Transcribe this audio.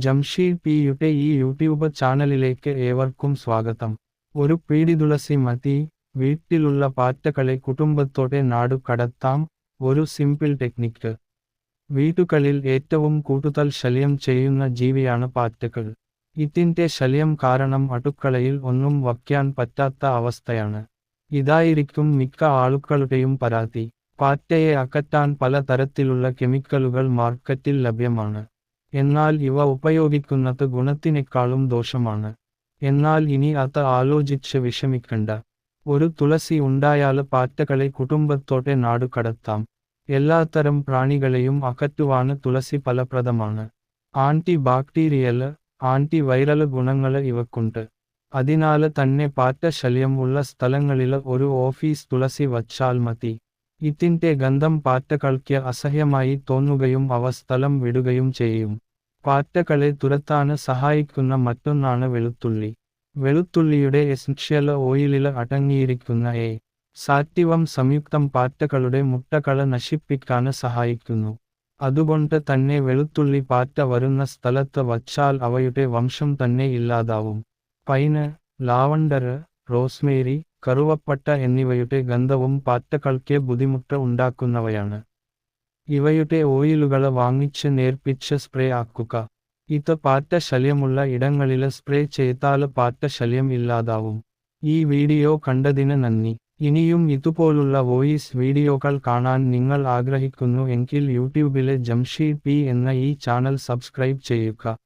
ജംഷീദ് പിയുടെ ഈ യൂട്യൂബ് ചാനലിലേക്ക് ഏവർക്കും സ്വാഗതം. ഒരു പീഡിതുളസി മതി വീട്ടിലുള്ള പാറ്റകളെ കുടുംബത്തോടെ നാടു കടത്താം ഒരു സിമ്പിൾ ടെക്നിക് വീടുകളിൽ ഏറ്റവും കൂടുതൽ ശല്യം ചെയ്യുന്ന ജീവിയാണ് പാറ്റകൾ. ഇതിന്റെ ശല്യം കാരണം അടുക്കളയിൽ ഒന്നും വയ്ക്കാൻ പറ്റാത്ത അവസ്ഥയാണ്. ഇതായിരിക്കും മിക്ക ആളുകളുടെയും പരാതി. പാറ്റയെ അകറ്റാൻ പലതരത്തിലുള്ള കെമിക്കലുകൾ മാർക്കറ്റിൽ ലഭ്യമാണ്. എന്നാൽ ഇവ ഉപയോഗിക്കുന്നത് ഗുണത്തിനേക്കാളും ദോഷമാണ്. എന്നാൽ ഇനി അത് ആലോചിച്ച് വിഷമിക്കണ്ട. ഒരു തുളസി ഉണ്ടായാൽ പാറ്റകളെ കുടുംബത്തോടെ നാടു കടത്താം. എല്ലാത്തരം പ്രാണികളെയും അകറ്റുവാന് തുളസി ഫലപ്രദമാണ്. ആന്റി ബാക്ടീരിയൽ ആന്റി വൈറൽ ഗുണങ്ങൾ ഇവക്കുണ്ട്. അതിനാല് തന്നെ പാറ്റ ശല്യം ഉള്ള സ്ഥലങ്ങളിൽ ഒരു ഓഫീസ് തുളസി വച്ചാൽ മതി. ഇതിന്റെ ഗന്ധം പാറ്റകൾക്ക് അസഹ്യമായി തോന്നുകയും അവ സ്ഥലം വിടുകയും ചെയ്യും. പാറ്റകളെ തുരത്താന് സഹായിക്കുന്ന മറ്റൊന്നാണ് വെളുത്തുള്ളി. വെളുത്തുള്ളിയുടെ എസൻഷ്യൽ ഓയിലിൽ അടങ്ങിയിരിക്കുന്ന എ സാറ്റിവം സംയുക്തം പാറ്റകളുടെ മുട്ടകളെ നശിപ്പിക്കാന് സഹായിക്കുന്നു. അതുകൊണ്ട് തന്നെ വെളുത്തുള്ളി പാറ്റ വരുന്ന സ്ഥലത്ത് വച്ചാൽ അവയുടെ വംശം തന്നെ ഇല്ലാതാവും. പൈന് ലാവണ്ടർ റോസ്മേരി കറുവപ്പട്ട എന്നിവയുടെ ഗന്ധവും പാറ്റകൾക്ക് ബുദ്ധിമുട്ട് ഉണ്ടാക്കുന്നവയാണ്. ഇവയുടെ ഓയിലുകൾ വാങ്ങിച്ച് നേർപ്പിച്ച് സ്പ്രേ ആക്കുക. ഇത് പാറ്റ ശല്യമുള്ള സ്പ്രേ ചെയ്താൽ പാറ്റ ശല്യം ഇല്ലാതാവും. ഈ വീഡിയോ കണ്ടതിന് നന്ദി. ഇനിയും ഇതുപോലുള്ള വോയിസ് വീഡിയോകൾ കാണാൻ നിങ്ങൾ ആഗ്രഹിക്കുന്നു എങ്കിൽ യൂട്യൂബിലെ ജംഷീ പി എന്ന ഈ ചാനൽ സബ്സ്ക്രൈബ് ചെയ്യുക.